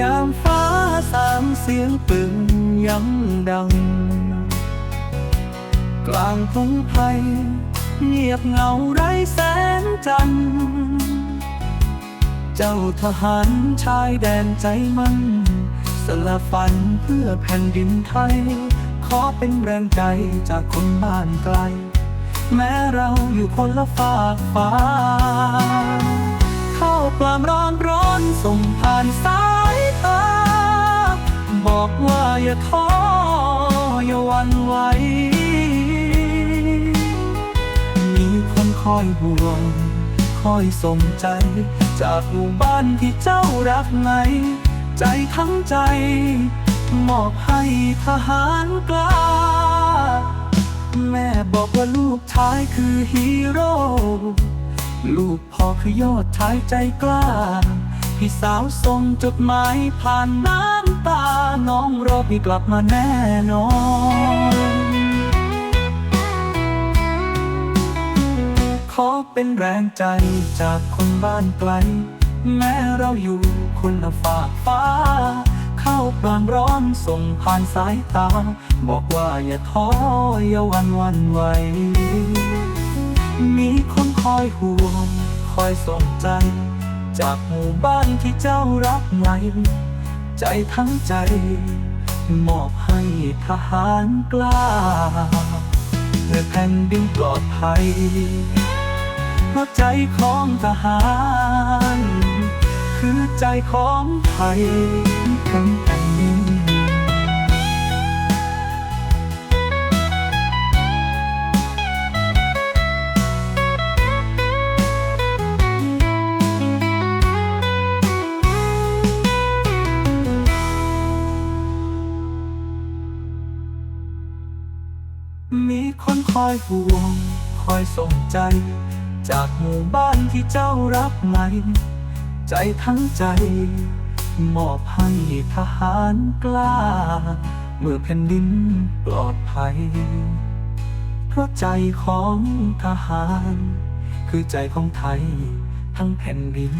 ยามฟ้าสางเสียงปืนยังดัง กลางพงไพเงียบเงาไร้แสงจันทร์เจ้าทหารชายแดนใจมันสละฝันเพื่อแผ่นดินไทย ขอเป็นแรงใจจากคนบ้านไกล แม้เราอยู่คนละฝากฟ้าเข้าปลามร้อนร้อนส่งผ่านสาย อย่าท้ออย่าหวันไหวมีคนคอยห่วงคอยส่งใจ จากหมู่บ้านที่เจ้ารักไงใจทั้งใจ มอบให้ทหารกล้า แม่บอกว่าลูกชายคือฮีโร่ลูกพ่อคือยอดชายใจกล้า พี่สาวส่งจดหมายผ่านน้ำ ตาน้องรอพี่กลับมาแน่นอนขอเป็นแรงใจจากคนบ้านไกล แม้เราอยู่คนละฝากฟ้า เข้าปลามร้อนส่งผ่านสายตา บอกว่าอย่าท้ออย่าวันวันไหวมีคนคอยห่วง คอยส่งใจ จากหมู่บ้านที่เจ้ารักไง ใจทั้งใจ มอบให้ทหารกล้า เพื่อแผ่นดินปลอดภัยเพราะใจของทหาร คือใจของไทยทั้งแผ่นดิน มีคนคอยห่วง คอยส่งใจ จากหมู่บ้านที่เจ้ารักไงใจทั้งใจ มอบให้ทหารกล้า เมื่อแผ่นดินปลอดภัย เพราะใจของทหาร คือใจของไทยทั้งแผ่นดิน